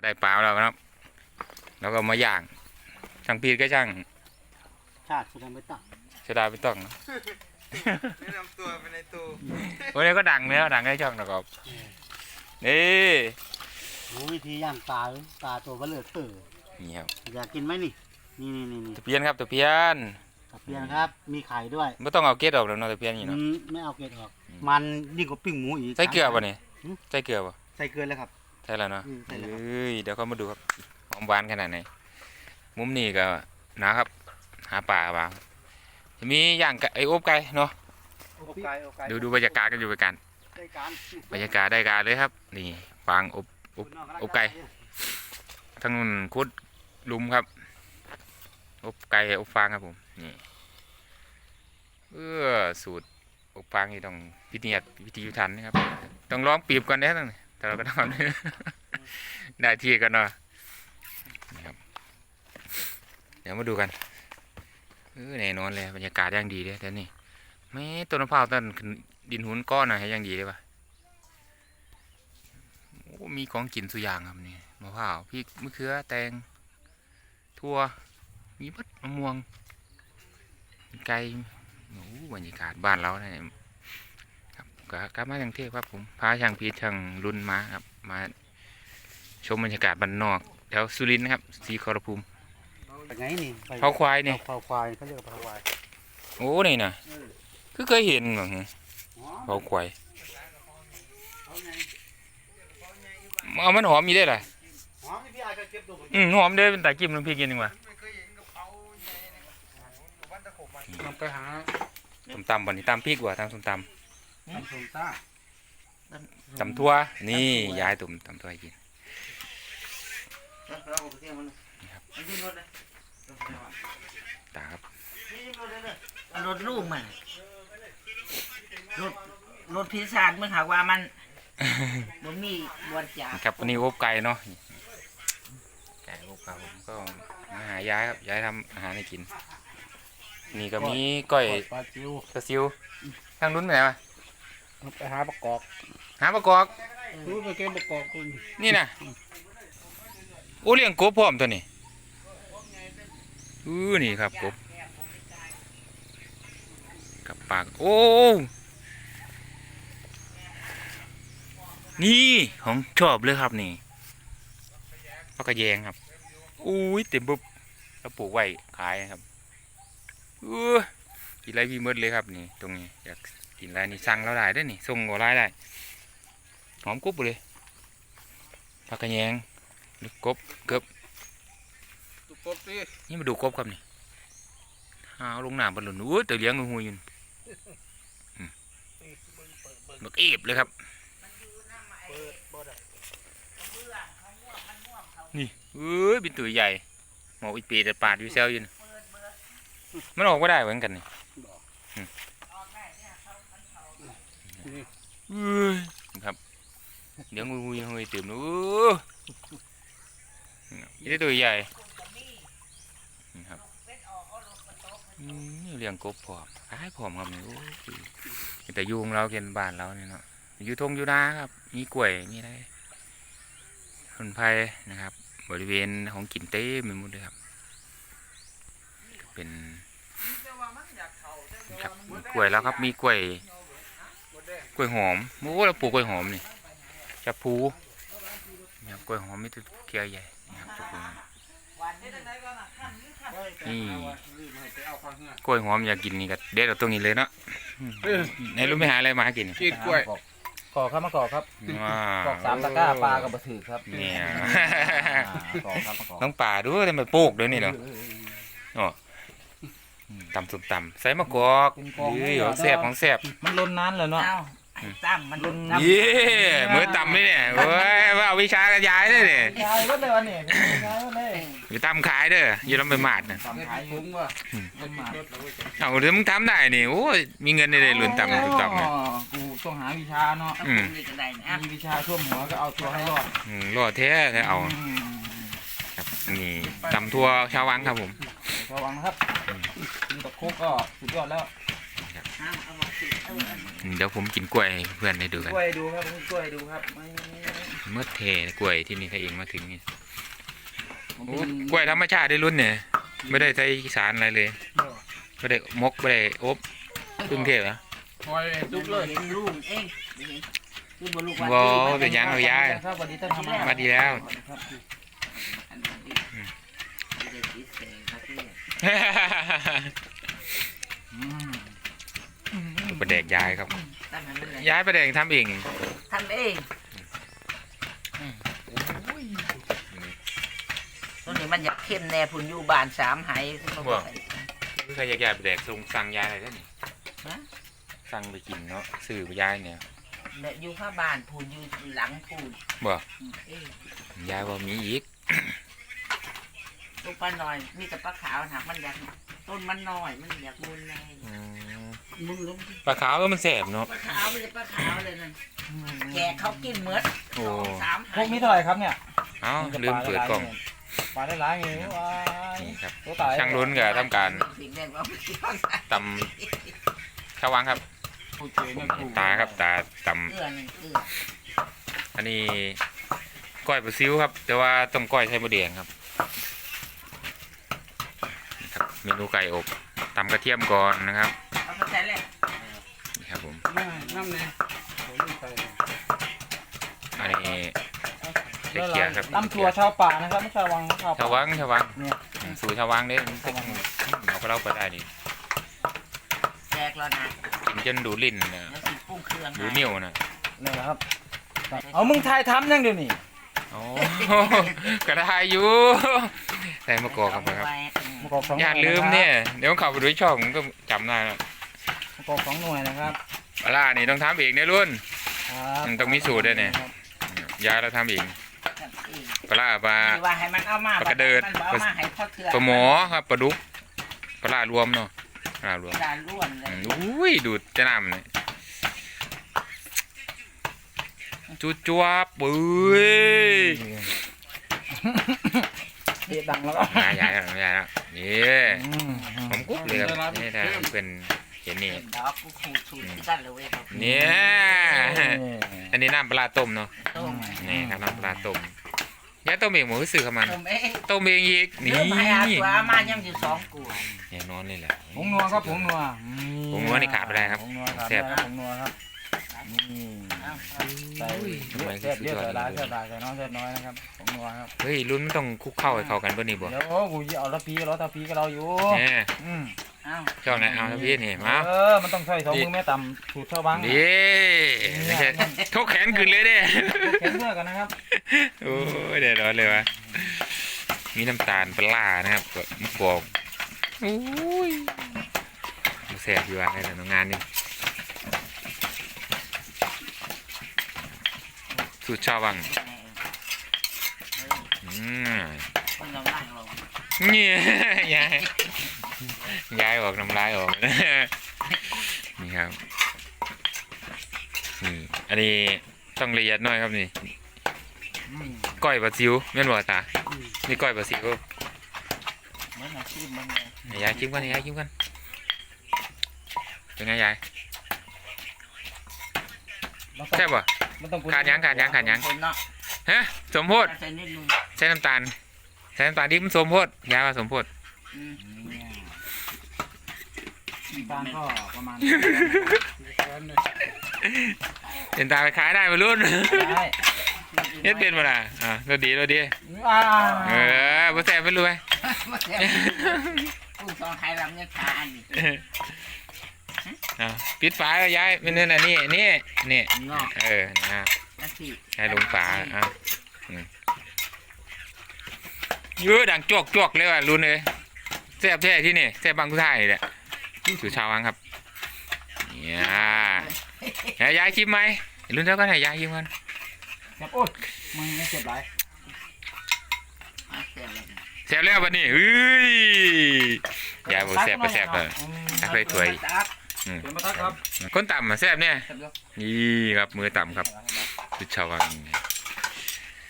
ได้ปลาแล้วนะครับ แล้วก็มาย่าง ช่างพีดก็ช่าง ชาติสุดาไม่ตั้งเสยดายไม่ต้องนะแนะนำตัวเป็นในตู้วันนี้ก็ดังแล้วดังให้ช่องนะครับ นี่รู้วิธีย่างปลาเลยปลาตัวเบลเลอเตอร์นี่ครับ อยากกินไหมนี่ นี่นี่นี่นี่ตะเพียนครับตะเพียนตะเพียนครับ มีไข่ด้วยไม่ต้องเอาเกล็ดออกแล้วเนาะตะเพียนนี่อืเนาะ มไม่เอาเกล็ดออกอืมมันยิ่งกว่าปิ้งหมูอีกใส่เกลือป่ะนี่หืมใส่เกลือป่ะใส่เกลือแล้วครับ ใช่แล้วเนาะอืมใช่แล้วครับ เอ้ยเดี๋ยวเขามาดูครับหอมหวานขนาดไหน มุมนี้ก็นะครับ หาปลาบ้างจะมีย่างไก่ไอ้อบไก่เนาะโอไก่โอไก่ดูดูบรรยากาศกันอยู่ไปกันได้การบรรยากาศได้การเลยครับ นี่ฟางอบอบอบไก่ทั้งนู้นคุดหลุมครับ อบไก่อบฟางครับผมนี่เออสูตรอบฟางนี่ต้องพิธีพิธียุทันนะครับ ต้องลองปีบก่อนนะต้อง แต่เราก็ทำได้ที่กันเนาะนี่ครับเดี๋ยวมาดูกันเออแน่นอนเลยบรรยากาศย่างดีเลยแต่นี่ไม่ต้นมะพร้าวต้นดินหุนก้อนหน่อยให้ย่างดีเลยปะโอ้มีของกินสุอย่างครับนี่มะพร้าวพริกมะเขือแตงทั่วมีบัดมะม่วงไก่โอ้บรรยากาศบ้านเราเนี่ย ก็กลับมาทางเทพครับผมพาช่างพีชช่างรุ่นมาครับมา ชมบรรยากาศบ้านนอกแถวสุรินทร์นะครับศรีขอรภูมิไปไงนี่ไปเผาควายเนี่ยเผาควายเขาเรียกว่าเผาควายโอ้นี่นะคือเคยเห็นเหรอฮะเผาควายเอามันหอมมีได้หรอหอมนี่พี่อาจจะเก็บตัวอืมหอมเด้อเป็นตากิมน้ำพริกกินดีกว่าไม่เคยเห็นกระเพราใหญ่นะวันตะขบมันนำไปหาส้มตำบ่นี่ตำพริกว่ะตำส้มต ทำส้มซ่าำตำทั่ว นี่ยายตุ่มตำทั่วให้กินเราเที่ยวมันครับยืมรถเลยตาครับรถลูกมันรถรถพิศาจมันหากว่ามันบ่มีบวนจ่าครับวันนี้อบไก่เนาะไก่อบครับผมก็มาหายายครับยายทำอาหารให้กิน นี่ก็มีก้อยปลาจิวกระซิวทางนู้นไปไหนวะ ไปหาประกอบหาประกอบรู้ไปเก็บประกอบคุณนี่นะโอ้เลี้ยงกบพร้อมตัวนี้อือนี่ครับกบกับปากโอ้นี่ของชอบเลยครับนี่พักกระแยงครับอุ้ยเต็มปุ๊บแล้วปลูกไว้ขายครับอือ กินไรพี่เมดเลยครับนี่ ตรงนี้อยากกินอะไรนี่สั่งเราได้เด้วยนี่ส่งก็ได้ได้หอมกรุบเลยผักกระแยงดูกบเกือบตุกกบดินี่มาดูกบครับนี่หาเอาลงน้ำบอลลูนอู้ยแต่เลี้ยงงูอยู่นี่อืมบักเอฟเลยครับนี่เอ้ยเป็นตัวใหญ่หมออีปีแต่ปาดอยู่เซลอยู่นี่มันออกไม่ได้เหมือนกันนี่อืมเอ้ย ครับ เดี๋ยวงูงูงูตื่นนู้นี่ตัวใหญ่นี่ครับนี่เลี้ยงกบผอมขายผอมครับนี่โอ้ยแต่อยุงเราเกินบ้านเราเนี่ยเนาะอยู่ทงอยู่นาครับ มีกล้วยมีอะไรคนไผ่นะครับ บริเวณของกินเต้ไปหมดเลยครับ เป็น ครับมีกล้วยแล้วครับ มีกล้วย กล้วยหอมโอ้เราปลูกกล้วยหอมนี่จะพูนี่ครับกล้วยหอมมีแตัวเกียใหญ่นี่ครับจะพูนี่กล้วยหอมอยากกินนี่ก็เด็ดเอาตรงนี้เลยเนาะอืมไหนรู้ไม่หาอะไรมากินกินกล้วยขอครับมาขอครับว้าวขอกสามตะกร้าปลากับบะถือครับเนี่ยขอครับมาขอต้องป่าด้วยแต่มันปลูกด้วยนี่เนาะอ๋ออืม ตำสุมตำใส่มะกอกเฮ้ยของแซ่บของแซ่บมันล้นนั้นเลยเนาะตั้มมันล้นตั้มเย้มือต่ำเลยเนี่ยเว้ยว่าเอาวิชากระยายเลยเนี่ยยายรถเลยวันนี้ยายรถเลยอยู่ตำขายเด้ออยู่ลำไปมาดนะตำขายฟุ้งว่ะมันมาเอาเดี๋ยวมึงทำได้นี่โอ้ยมีเงินได้เลยหลุนตำหลุนตำเนี่ยกูต้องหาวิชาเนาะอืมมีวิชาท่วมหัวก็เอาตัวให้รอดอืมรอดแท้แท้เอาครับนี่ตำทั่วชาววังครับผมระวังนะครับ กินกับโคกก็สุดยอดแล้วอืมเดี๋ยวผมกินกล้วยให้เพื่อนได้ดูกันกล้วยดูครับกล้วยดูครับนเมื่อเทกล้วยที่นี่ถ้าเองมาถึงนี่โอ้กล้วยธรรมชาติได้รุ่นเนี่ยไม่ได้ใส่สารอะไรเลยไม่ได้มกไม่ได้อบกรุงเทพเหรอคอยลูกเลยเห็นลูกเองเห็นลูกบ่ลูกว้าวเป็นยังเอาย้ายครับวันนี้ต้องทำมาดีแล้ว ประแดกย้ายครับตั้งนั้นเลยย้ายประแดกทำเองทำเองตอนนี้มันอยากเข้มแน่พุ่นอยู่บ้านสามไหายใครอยากย้ายประแดกส่งสั่งย้ายอะไรได้นี่ฮะ สั่งไปกินเนาะซื้อไปย้ายเนี่ยเนี่ยอยู่ข้างบ้านพุ่นอยู่หลังพุ่นบ่เอ้ยย้ายว่ามีอีก ลูกปลาหน่อย มีแต่ปลาขาวหากมันอยากต้นมันน้อย มันอยากมุนแน่อืมมึงลงปลาขาวก็มันแสบเนาะ ปลาขาวไม่ใช่ปลาขาวเลยนั่นแกเขากินเหมือดโอ้ สองสามพวกนี้เท่าไหร่ครับเนี่ยเอ้าลืมเปิดกล่องปลาได้หลายเงี้ยว้าย นี่ครับตัวตาย ช่างลุ้นกับทำการสิ่งแรกว่าไม่ต้องตำชาววังครับผู้เจเนี่ยผู้ตาครับตาตเกลือหนึ่งเกลือำอันนี้ก้อยปลาซิวครับ แต่ว่าต้องก้อยใช้มะเดียงครับนี่ครับ เมนูไก่อบตำกระเทียมก่อนนะครับเอาไปใส่เลยนี่ครับผมน้ำเนี่ยผมไม่ไปอันนี้ใส่เกียร์ครับน้ำถั่วชาวป่านะครับไม่ชาววังชาวชาวป่าวังชาววังเนี่ยอืมสู่ชาววังเด้มันเป็นเอาก็เล่าไปได้นี่แจกแล้วนะกินจนดูลิ้นนะแล้วสิปรุงเครื่องดูนิ้วนะนี่แหละครับเอามึงทายทำยังเดี๋ยวนี้ โอ้ก็ได้อยู่ใส่มะกอกเข้าไปครับ มะกอกสองหน่อย่าลืมเนี่ย เดี๋ยวขับไปดูช่องผมก็จำได้แล้วมะกอกสองหน่วยนะครับปลาร้านี่ต้องทำเองเนี่ยรุ่น ครับมันต้องมีสูตรด้วยเนี่ย ยายเราทำเองปลาร้าปลาว่าให้มันเอามาปลากระเดิด มันบอกเอามาให้พ่อเถื่อปลาหมอครับปลาดุกปลาร้ารวมเนาะปลาร้ารวมจานล้วนเลอืยมอุ้ยดูดจะน้ำเลยจุ๊จ้วบปุ้ยเสีย ดังแล้วก็ยายยายแล้วยายแล้วนี่อืมผมกุ๊บเลยครับนี่ถ้าเป็นเห็นนี่ดอกกูขูดสูตรที่กันเลยเว้ยครับเนี่ยอันนี้น้ำปลาร้าต้มเนาะต้มนี่ครับน้ำปลาร้าต้มยายต้มเองหมูซื้อเข้ามันต้มเองต้มเองอีกนี่เริ่มให้อาตัวมายังอยู่สองกลัวแน่นอนเลยแหละผงนัวครับผงนัวผงนัวนี่ขาดไม่ได้ครับผงนัวขาดแซ่ไม่บได้ครับผงนัวครับนี่เอา ใส่เยอะแซ่บเยอะใส่หลายแซ่บหลายใส่น้อยแซ่บน้อยนะครับผงนัวครับเฮ้ยรุ่นมันต้องคลุกเข้าให้เข้ากันป่ะนี่บ่เดี๋ยวกูจะเอาละพีเราตะพีกับเราอยู่เนี่ยอืมเอาช่องไหนเอาทัพี่นี่มาเออมันต้องใส่สองมือแม่ต่ำสูตรชาวบ้างดีไม่ใช่ทกแขนขึ้นเลยเด้เข็นเสื้อกันนะครับโอ้ยเดี๋ยวร้อนเลยวะมีน้ำตาลปลานะครับกับมะกอกโอ้ยแสบอยู่ว่าไงแต่ะน้องงานนี่ สูตรชาววังอืมคนเราล่างลงเนี่ยยายยายออกน้ำลายออกนี่ครับนี่อันนี้ต้องละเอียดหน่อยครับนี่อืมก้อยปลาซิวแม่นบ่ตานี่ก้อยปลาซิวเหมือนอาชีพมันเลยยายจิ้มกันยายจิ้มกันเป็นไงยาย มันต้องแซ่บบ่มันต้องขาดยังขาดยังขาดยังคนเนาะฮะสมโพธใส่นิดนึงใช้น้ำตาลใช้น้ำตาลดิบมันสมโพธยายว่าสมโพธอืมตามก็ประมาณเป็นตาไปขายได้มารุ่นได้เฮ็ดเป็นมาล่ะอ่าเราดีเราดีอ่าเออบ่แซ่บไม่รวยผู้สองใครลำเนี่ยขาอันนี้ อ่าปิดฝาแล้วยายไม่นั่นน่ะนี่นี่นี่งอกเอออ่านั่นสิให้ลงฝาอ่าอืมเยอะดังจวกจวกเลยว่ะรุ่นเลยแซ่บแท้ที่นี่แซ่บบางกุท่ายนี่แหละถือชาววังครับเนี่ยให้ยายชิมไหมรุ่นเท่ากันให้ยายชิมกันครับโอ้ยมันไม่เจ็บหลายเอาเสร็จแล้วแซ่บแล้วบัดนี้เฮ้ยยายบอกแซ่บไปแซ่บเลยตักเลยถ้วยตัก เดี๋ยวมาตักครับคนต่ำมาแซ่บเนี่ยเสร็จแล้วนี่ครับมือต่ำครับถือชาววัง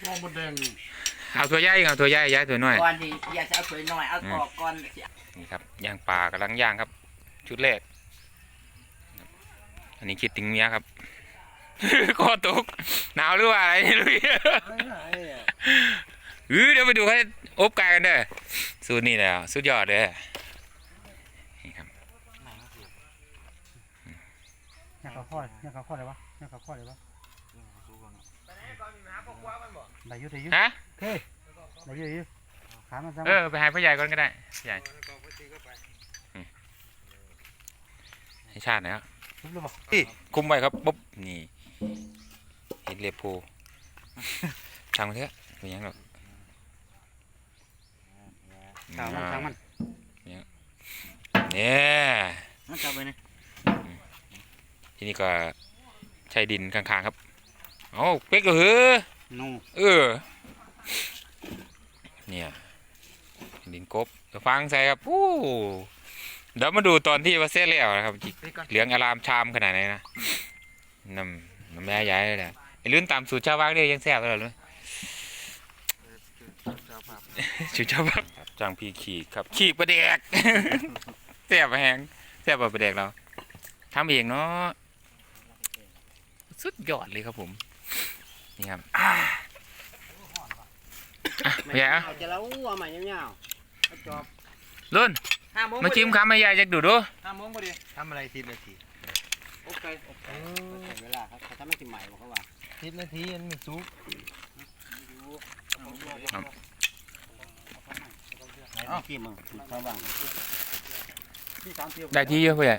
ลองบนแดงเอาตัวใหญ่เอาตัวใหญ่ย้ายตัวน้อยก่อนดีอยากจะเอาสวยหน่อยเอาออกก่อนนี่ครับย่างปลากำลังย่างครับ ชุดแรกอันนี้คิดถึงเมียครับคอตกหนาวหรือว่าอะไรไม่รู้เออเดี๋ยวไปดูให้อบไก่กันเด้อสูตรนี่แหละสุดยอดเด้อนี่ครับ เนี่ยเขาข้อเนี่ยเขาข้ออะไรวะเนี่ยเขาข้ออะไรวะได้อยุได้อยุฮะเฮ้ยได้อยุได้อยุขามันซ้ำเออไปหาพ่อใหญ่ก่อนก็ได้พ่อใหญ่ให้ชาติหนะครับทุบเลยปะคุมไว้ครับปุ๊บนี่เห็นเรียบโพทำมันเถอะไม่ยังหรอกขามันขามันเนี่ยมันจับไปนี่ ทีนี้ก็ใช้ดินข้างๆครับเอ้าเป๊กเหรอนูเออ เนี่ย ดินกบเดี๋ยวฟังใส่ครับปู้เดี๋ยวมาดูตอนที่ว่าเสร็จแล้วนะครับจิเหลืองอารามชามขนาดไหนนะน้ำน้ำแม่ย้ายเลยนะไอ้ลื่นตามสูตรชาวบ้านเนี่ยยังแซ่บเลยเลยสูตรชาวบ้านจังพี่ขีกครับขีกประเดกแซ่บแหงแซ่บกว่าประเดกเราทำเองเนาะ สุดยอดเลยครับผม นี่ครับอะไม่ใหญ่อะจะเล่าว่าใหม่ยาวๆจอบรุ่นห้าโมงมาชิมคำไม่ใหญ่จะดูดูห้าโมงพอดีทำอะไรสิบนาทีโอเคโอเคใช้เวลาครับเขาทำไม่กินใหม่บอกเขาว่าสิบนาทีมันไม่สุกไหนที่มึงเขาว่างที่สามเที่ยวได้ที่เยอะพ่อใหญ่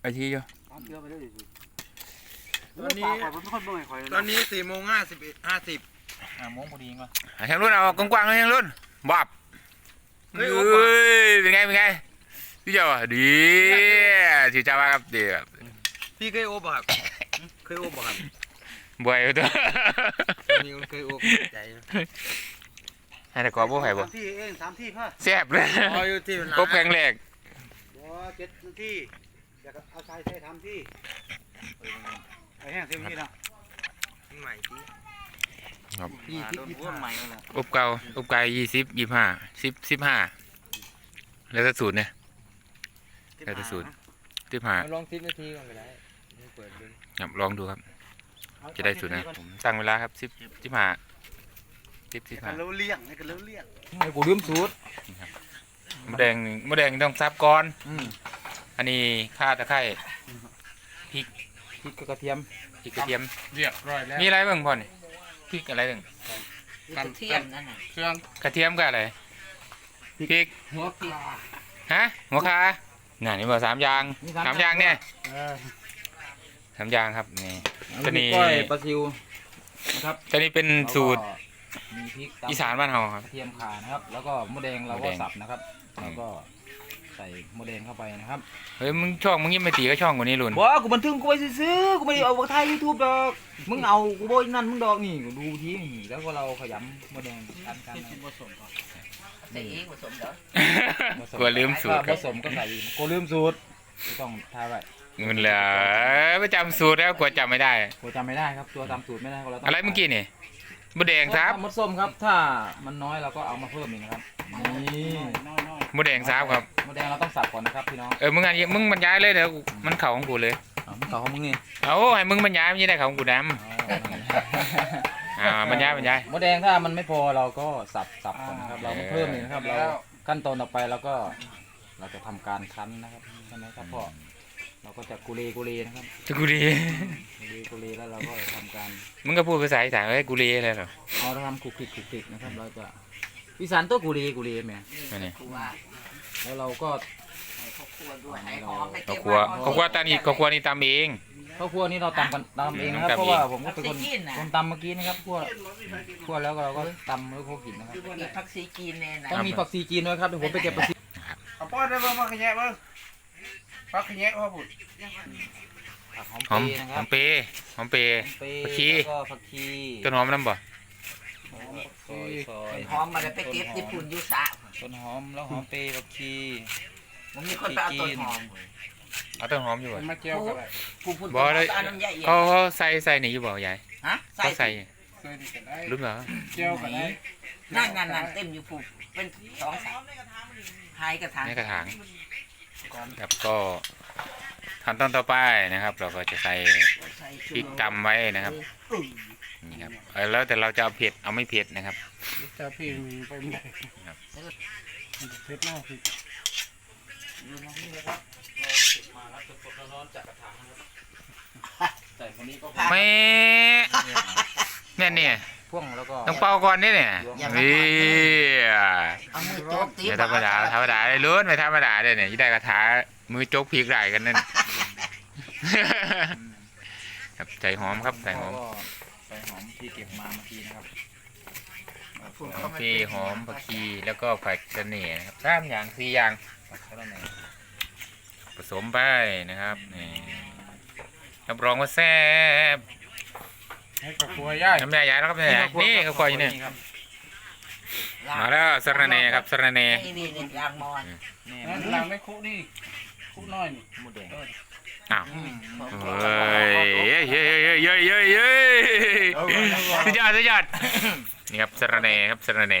ได้ที่เยอะ ตอนนี้ปากข่อยผมเป็นคนเบิ่งให้ข่อยตอนนี้สี่โมงห้าสิบห้าสิบอ่าโมงพอดีมั้งอะทางรุ่นเอากว้างๆเลยทางรุ่นบับเฮ้ยเอโอ้โห้ยเป็นไงเป็นไงพี่เจ้าอะดีชื่อเจ้าว่าครับดีครับพี่เคยโอบครับเคยโอบครับบวยอยู่ตัวมีคนเคยโอบใจให้แต่กอบบ่ไผ่บ่สามที่เองสามที่พ่อแซ่บเลยพออยู่ที่กบแข็งแรกบ่เจ็ดนาทีเดี๋ยวก็เอาชายใช้ทำที่ไอ้ แห้งเต็มที่นะใหม่ที่ยี่สิบยี่สิบห้าใหม่แล้วอบเก่าอบไก่ยี่สิบยี่ห้าสิบสิบห้าแล้วแต่สูตรเนี่ยแล้วแต่สูตรสิบห้าลองสิบนาทีก่อนก็ได้เปิดดูครับลองดูครับ จะได้สูตรนะผมตั้งเวลาครับสิบสิบห้าสิบสิบห้ากันเลี้ยงให้กันเลี้ยงไอ้กูลืมสูตรมะแดงมะแดงต้องซับก่อนอืมอันนี้ข่าตะไคร้พริก กับกระเทียมพริกกระเทียม เรียบร้อยแล้วมีอะไรบ้างพ่อนี่พริกอะไรบ้างกระเทียมนั่นน่ะเครื่องกระเทียมกับอะไรพริกหัวปลาฮะหัวคาน่ะนี่บอกสามอย่างสามอย่างเนี่ยเออสามอย่างครับนี่ตัวนี้ก้อยปลาซิวนะครับตัวนี้เป็นสูตรมีพริกตำอีสานบ้านเฮาครับกระเทียมข่านะครับ แล้วก็มะแดงเรามะก็แดงสับนะครับอืมแล้วก็ ใส่มะแดงเข้าไปนะครับเฮ้ยมึงช่องมึงยิ่งไม่ตีก็ช่องกว่านี้ลุนบอกกูบันทึกกูไว้ซื้อๆกูไม่ได้เอาไปถ่ายยูทูบดอกมึงเอากูโบยนั่นมึงดอกนี่กูดูทีนี่แล้วก็เราขยำมะแดงกันกันนะใส่เองผสมเด้อกลัวลืมสูตรคผรับสมก็ใส่อีกกูลืมสูตรกูต้องทายไว้เงินเหลือไม่จำสูตรแล้วกลัวจำไม่ได้กูจำไม่ได้ครับตัวจำสูตรไม่ได้ก็เราต้องอะไรเมื่อกี้นี่มะแดงซับมดส้มครับ ถ้ามันน้อยเราก็เอามาเพิ่มอีกนะครับนี่ มะแดงซับครับมะแดงเราต้องสับก่อนนะครับพี่น้องเออมึงอันนี้มึงบรรยายเลยเดี๋ยวมันเข่าของกูเลยเอามึงเขาของมึงนี่เอาให้มึงบรรยายไม่ได้เข่าของกูดำอ่าบรรยายบรรยายมะแดงถ้ามันไม่พอเราก็สับสับก่อนนะครับเราไม่เพิ่มอีกนะครับเราขั้นตอนต่อไปเราก็ เราจะทำการคั้นนะครับใช่ไหมครับพ่อเราก็จะกุเลกุเลนะครับจะกูดีกุเลกุเลแล้วเราก็ทำการมึงก็พูดภาษาอีสานไว้กูเรียอะไรหรอเอาเราทำคลุกคลิกคลุกคลิกนะครับเราจะ วิสานตัวกุเลกุเลแหม่อันนี้กูว่าแล้วเราก็ให้เขาคั่วด้วยให้หอมให้เขาเก็บครัวไเขาครัวตานี่เขาครัวนี่ตามเอง ข้าวคั่วนี่เราตำกันตำเองนะครับตำเองเพราะว่าผมก็เป็นคนคนตำเมื่อกี้นะครับคั่วคั่วแล้วเราก็ตำแล้วก็กินนะครับมีผักชีจีนแน่นะต้องมีผักชีจีนด้วยครับเดี๋ยวผมไปเก็บผักชีเอาป้อนได้บ้างมาขยะบ้างปักขยะพ่อพูดผักหอมหอมเปรย์นะคหรัอบมเปย์หอมเปย์เปรย์ผักชีแล้วก็ผักชีต้นหอมน้ำบ่ ซอยซอยหอมมาเลยไปเก็บที่ปุ่นอยุสะต้นหอมแล้วหอมเปรย์ผักชีมันมีคนไปเอาต้นหอมเอาต้นหอมอยู่บ่มาเจียวกันเลยกูพูดบ่ได้เอาน้ำยาเย็นเขาเขาใส่ใส่นี่อยู่บ่ยายฮะใส่เขาใส่เคยดีกันได้รู้เหรอเจียวกันได้นั่นนั่นนั่นเต็มอยู่ผูกเป็นสองสามหายกระถางในกระถางครับก็ทขั้นตอนต่อไปนะครับ เราก็จะใส่ใส่พริกตำไว้นะครับ นี่ครับเออแล้วแต่เราจะเอาเผ็ดเอาไม่เผ็ดนะครับเจ้าพี่มีไปไม่ได้ครับเพชรหน้าพี่ใส่คนนี้ก็แม่เนี่ยเนี่ยพ่วงแล้วก็ต้องเป่าก่อนนี่เนี่ยนี่เอามือโจกตีไม่ธรรมดาธรรมดาเลยลุ้นไม่ธรรมดาเลยเนี่ยยี่ได้กระถามือโจกพริกได้กันนั่นครับใส่หอมครับใส่หอมก็ใส่หอม ที่เก็บมาเมื่อกี้นะครับหอมที่หอมผักชีแล้วก็ผักกระเหน่นะครับสามอย่างสี่อย่างผักสะระแหน่ผสมไปนะครับนี่รับรองว่าแซ่บให้กับครัวย่ายน้ำยาใหญ่แล้วครับเนี่ยนี่ก็คอยอยู่เนี่ยครับมาแล้วสะระเนครับสะระเนนี่นี่นี่ยางมอนนี่นั่นเราไม่คุนี่คุน้อยนี่หมูแดงอ้าวเฮ้ยเย้ยเย้ยเย้ยเย้ยเย้ยเย้ย สุดยอดสุดยอดนี่ครับสะระเนครับสะระเน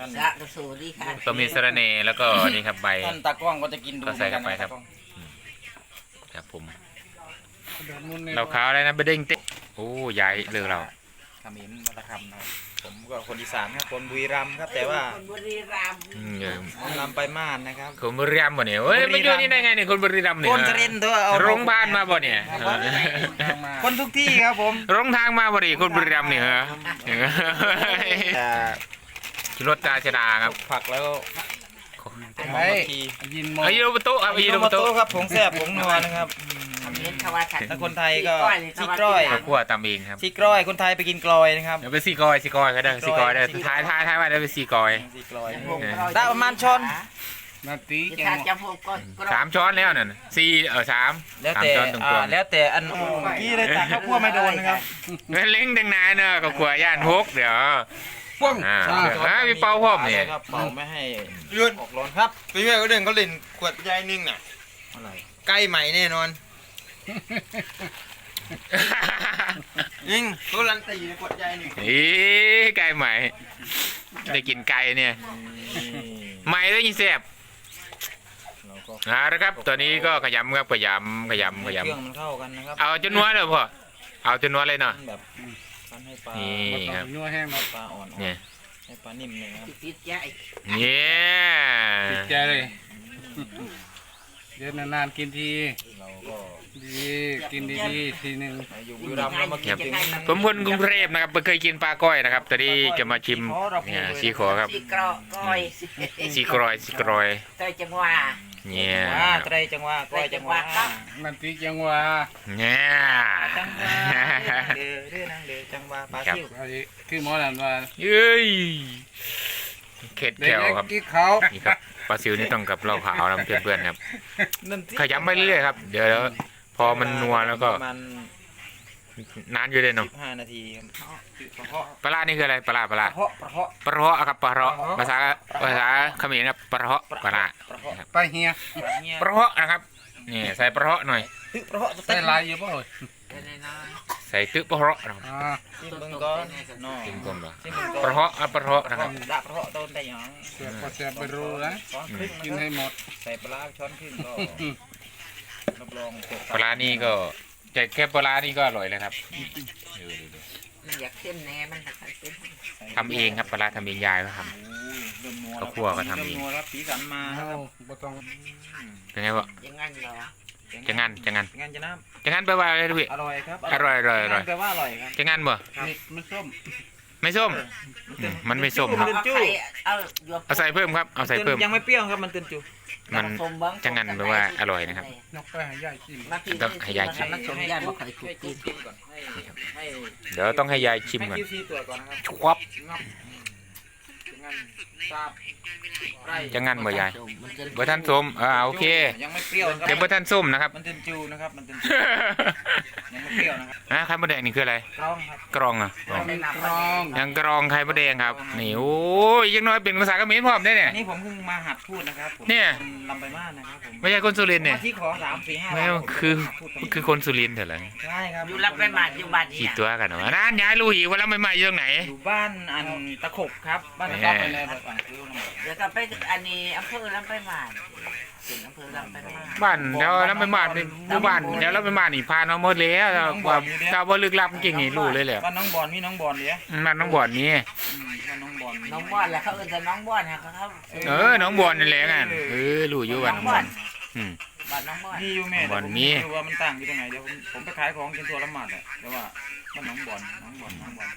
ท่านสะกระสูดีค่ะก็มีสะระเนแล้วก็นี่ครับใบ ท่านตากล้องก็จะกินดูก็ใส่เข้าไปหมือนครับตากล้องครับผมเดี๋ยวมุนในเราขาวอะไรนะเบดดิ้งติ๊กโอ้ยายเลือกเรา ขมิ้นวัฒนธรรมนะครับ ผมก็คนอีสานครับคนบุรีรัมย์ครับ แต่ว่าคนบุรีรัมย์อืมเออผมนำไปม่านนะครับ คนบุรีรัมย์บ่เนี่ยเฮ้ยมาอยู่นี่ได้ไงเนี่ยคนบุรีรัมย์เนี่ยคนจะเล่นตัวเอาโรงพยาบาลมาบ่เนี่ยมาคนทุกที่ครับผมโรงทางมาบ่ดิคนบุรีรัมย์เนี่ยเหรอแต่ชิรถตาชดาครับผักแล้วไปบางทียินมเอายีโรบโตะเอายีโรบมาโตะโต้ครับผงแซ่บผงนัวนะครับ คำนี้ขวาฉันถ้าคนไทยก็ซี่ซี่กกล้ล้ออยยข้าวคั่วตำเองครับซี่กล้อยคนไทยไปกินกลอยนะครับ เดี๋ยวไปซีกอยซีกอยก็ได้ซีกอยได้ท้ายท้ายท้ายว่าได้ไปซีกอย ซี่กลอยเออได้ประมาณช้อน นาตีที่แกทางจะพวกก็กรอบสามช้อนแล้วนั่นสี่เออสามแล้วสามแต่ช้อนตรงอ่าตัวแล้วแต่อันเมื่อกี้เลยตักข้าวคั่วไม่โดนนะครับเงินเล้งดังนานเนอะก็ขัวย่านฮกเดี๋ยวป้องอ่าอ่ามีเป่าพร้อมเนี่ยครับเป่าไม่ให้ยืนออกร้อนครับปีแม่ก็เดินเขาเล่นขวดใหญ่นึงน่ะอะไรใกล้ใหม่แน่นอน ยิงตัวลันตีในขวดใหญ่นี่อีไก่ใหม่ ได้กินไก่เนี่ย ใหม่ได้ยินเสียบเราก็อ่านะครับ ตอนนี้ก็ขยำครับขยำขยำขเครื่องยำมันเข้ากันนะครับเอาจนนัวเลยพ่อ เอาจนนัวเลยเนาะ แบบทำให้ปลานี่ครับ นัวแห้งมาปลาอ่อนเนี่ย ให้ปลานิ่มเลยนะครับติดใจเนี่ยติดใจเลย เดี๋ยวนานๆกินที เราก็ ดีกินดีๆทีหนึ่งมาอยู่บุรีรัมย์เรามากินถึงผมคนกรุงเทพนะครับไม่เคยกินปลาก้อยนะครับตอนนี้จะมาชิมเนี่ยซีขอครับสีกรอกก้อยซีกรอยซีกรอยเตยจังหวะเนี่ยว่าไตรจังหวะก้อยจังหวะนาตีจังหวะเนี่ยจังหวะเดือเดือนางเดือจังหวะปลาซิวไอ้คือหมอนันว่าเย้ยเข็ดเด็กแถวครับๆกินเขานี่ครับปลาซิวนี่ต้องกับเหล้าขาวนะเพื่อนๆครับนั่นสิขยำไปเรื่อยๆครับเดี๋ยว พอมันนัวแล้วก็ประมาณนานอยู่เลยเนาะสิบห้านาทีครับเพราะปลาร้านี่คืออะไรปลาร้าปลาร้าเพราะเพราะ ปลาเราะครับปลาเราะภาษาภาษาเขมรครับปลาเราะปลาร้าเพราะไปเฮียเงี้ยปลาเราะนะครับนี่ใส่ปลาเราะหน่อย ตึเพราะใส่ลายเยอะป่ะเอ้ยใส่ตึ๊บปลาเราะนะครับอ่าซิมเบิ้งก่อนน้อกินก่อนเหรอซิมเบิ้งปก่อลานเราะอะปลาเราะนะครับดาบเพราะต้นได้หยังเสียบก็เสียบไปรู้นะช้อนครึ่งกินนะคให้รับหมดใส่ปลาร้าช้อนครึ่งก็ รับรองตกปลาร้านี่ก็แต่แค่ปลาร้านี่ก็อร่อยแล้วครับดูดูดูมันอยากเส้นแหนมันหักเป็นทำเองครับปลาร้าทำเองยายก็ท โอ้ยเริ่มนัวข้าวคั่วก็ทำเองริ่มนัวครับสีสันมาคเอารับบ่ต้องำเป็นไงวะอยังงั้นเหรอจะงั้นจะงั้นงานจะน้จะงั้นแปลว่าอะไรพี่ำอร่อยครับอร่อยอร่อยอร่อยแปลว่าอร่อยครับจะงั้นบ่นี่มันส้ม ไม่ส้มอืมมันไม่ส้มมันครับตื่นจู้เอาหยวกเอาใส่เพิ่มครับ เอาใส่เพิ่ม ยังไม่เปรี้ยวครับมันตื่นจูมันจะงั้นแปลว่าอร่อยนะครับ นกไปหายายกินต้องให้ยายชิม มันสมยายบ่เคยถูกกินชิมก่อนให้ให้เดี๋ยวต้องให้ยายชิมให้ก่อนคิวซีตรวจก่อนนะครับชวับงับงั้นทราบไรจะงั้นบ่ยายมันจะบ่ท่านส้มอ่าโอเคยังไม่เปรี้ยวครับเดี๋ยวบ่ท่านส้มนะครับ มันตื่นจูนะครับมันตื่นจูยังไม่เปรี้ยวนะครับอะไข่มดแดงนี่คืออะไร กล้องครับกรองอะอ๋อมีกรองยังกรองไข่มดแดงครับนี่โอ้ยยังน้อยเป็นภาษาเขมรพร้อมได้เนี่ย อันนี้ผมเพิ่งมาหัดพูดนะครับผมเนี่ยคลำไปมากนะครับผมไม่ใช่คนสุรินทร์เนี่ยมาที่ขอสามสี่ห้าไม่วันผมคือหัดพูดตรงคือคนสุรินทร์เถอะเหรอใช่ครับอยู่รับไปมาอยู่บ้านขีนี่ดตัวกันเหรอนั่นยายรู้อีกว่าแล้วไม่มาอยู่ตรงไหนอยู่บ้านอันตะขบครับบ้านตะแหขมไปเลยแบบอ่างคิ้วนะแล้วก็ไปอันนี้อำเภอลำไปหมานถึงอำเภอลำไปหมานบ้านแล้วแล้วไม่บ้านนี่หมู่บ้านแล้วแล้วไม่บ้านนี่พาน้องหมดแล้วแต่ว่าถ้าว่าลึกลับจริงนี่รู้เลยแหละบ้านน้องบอลมีน้องบอลเนี่ยมันน้องบอดนี่อืมบ้านน้องบอลน้องบอนแหละเขาเอิ้นแต่น้องบอนฮะเขาเขาเออน้องบอดนี่แหละงั้นเออรู้อยู่ว่าน้องบอดอืม บ้านน้องบอนมีอยู่แม่บอลแต่ผมมีไรู้ว่ามันต่างอยู่ตรงไหนเดี๋ยวผมผมไปขายของกินตัวละหมาดอะแต่ว่าบ้านน้องบอลน้องบอลน้องบอล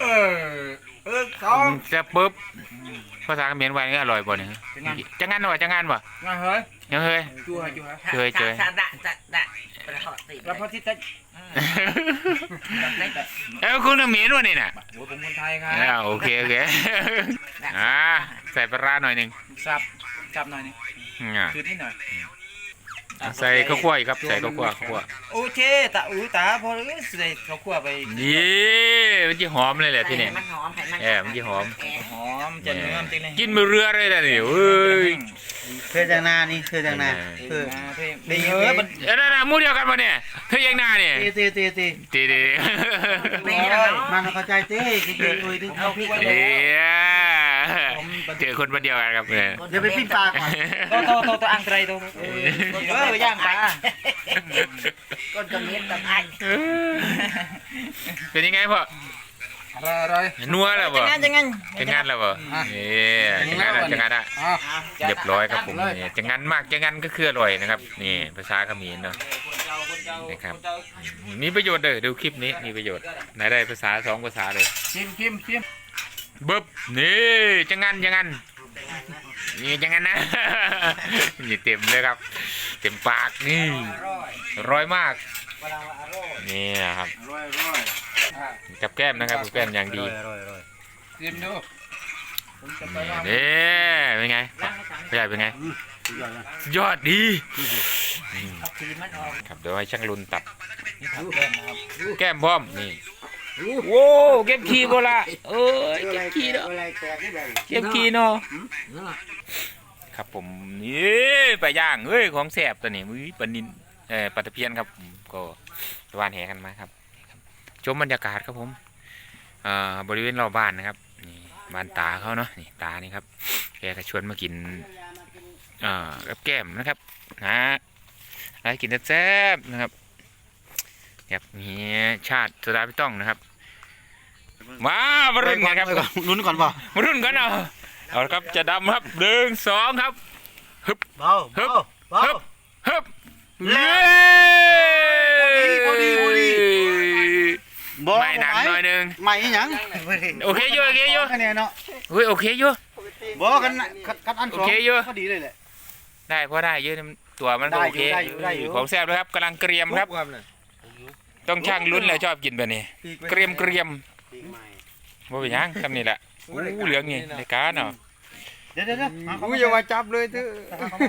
เออเออสอง จะปุ๊บภาษาเขมรว่านี่อร่อยบ่เนี่ยจะงั้นวะจะงั้นวะมาเฮ้ยยังเฮ้ยจูฮะจูฮะเจอเจอสาดะจะดะประหอติแล้วพอที่จะเอ้าคุณเขมรวะนี่น่ะโอ้ยผมคนไทยครับอ่าโอเคโอเคอ่าใส่ปลาร้าหน่อยหนึงสับจับหน่อยนี่อ่าคือนิดหน่อย ใส่ข้าวคั่วอีกครับ ใส่ข้าวคั่วข้าวคั่วโอเคตาอู้ตาพอเลยใส่ข้าวคั่วไปนี่มันจะหอมเลยแหละที่นี่มันหอมให้มันเออมันจะหอมหอมจะเนื้อมันจริงเลยกินมือเรือเลยนะนี่เอ้ยเพื่อจากนานี่เพื่อจากนาเออเพ่ดีเออมันเอ้ยนั่นน่ะหมูเดียวกันปะเนี่ยเธอยังหน้าเนี่ยตีตีตีตีตีดีมันเข้าใจตีจริงๆเลยที่เขาพี่เอ้ย เจอคนประเดียวกันครับเนี่ยเดี๋ยวไปปิ้งปลาก่อนโตโตโตโตอังไตรโตเออไปย่างปลาก้นกระเมียนตะไคร้เป็นยังไงพ่ออะไรอะไรนัวแล้วบ่จังงั้นจะงานแล้วบ่นี่จะงานแล้วจะงานละเรียบร้อยครับผมนี่จะงานมากจะงานก็คืออร่อยนะครับนี่ภาษาเขมรเนาะนะครับมีประโยชน์เลยดูคลิปนี้มีประโยชน์ไหนได้ภาษาสองภาษาเลยชิมชิมชิม บึ๊บนี่จะงานจะงานนี่จะงานนะ นี่เต็มเลยครับ เต็มปากนี่ร้อยมากนี่ครับกับแก้มนะครับกับแก้มอย่างดีชิมดูนี่เป็นไงพี่ใหญ่เป็นไงยอดดีครับเดี๋ยวให้ช่างรุนตัดนี่ผักแก้มนะครับแก้มพร้อมนี่ โว้เก็บขี้โบละเอ้ยเก็บขี้เนาะอะไรแตกนี่แบบเก็บขี้เนาะครับผมนี่ไปลาย่างเฮ้ยของแสบตัวนี้มือปลานินเอ่อปลาตะเพียนครับผมก็วานแหกันมาครับชมบรรยากาศครับผมอ่าบริเวณรอบบ้านนะครับนี่บ้านตาเขาเนาะนี่ตานี่ครับแกก็ชวนมากินอ่ากับแก้มนะครับนะอะไรกินแซ่บๆนะครับ แบบนี้ชาติสดาพี่ต้องนะครับมามารุ่นกันครับลุ้นก่อนป่ะมารุ่นกันเอาเอาละครับจะดำครับหนึ่งสองครับเบาฮึบเบาฮึบฮึบเย้เย้พอดีพอดีบ่ไม่หนักหน่อยหนึงใหม่อีหยังโอเคอยู่โอเคอยู่คะแนนเนาะเฮ้ยโอเคอยู่บ่กันกันอันสองโอเคอยู่พอดีเลยแหละได้พอได้เยอะตัวมันก็ได้โออยู่เคได้อยู่ได้อยู่ของแซ่บด้วยครับกำลังเกรียมครับ ต้องช่างลุ้นเลยชอบกินแบบนี้ เกรียมเกรียมปีใหม่ว่าเป็นหยังคำนี้แหละอู้เหลืองนี่ในการเนาะ เดี๋ยวเดี๋ยวเดี๋ยวหากูอย่ามาจับเลยเถอะเขามา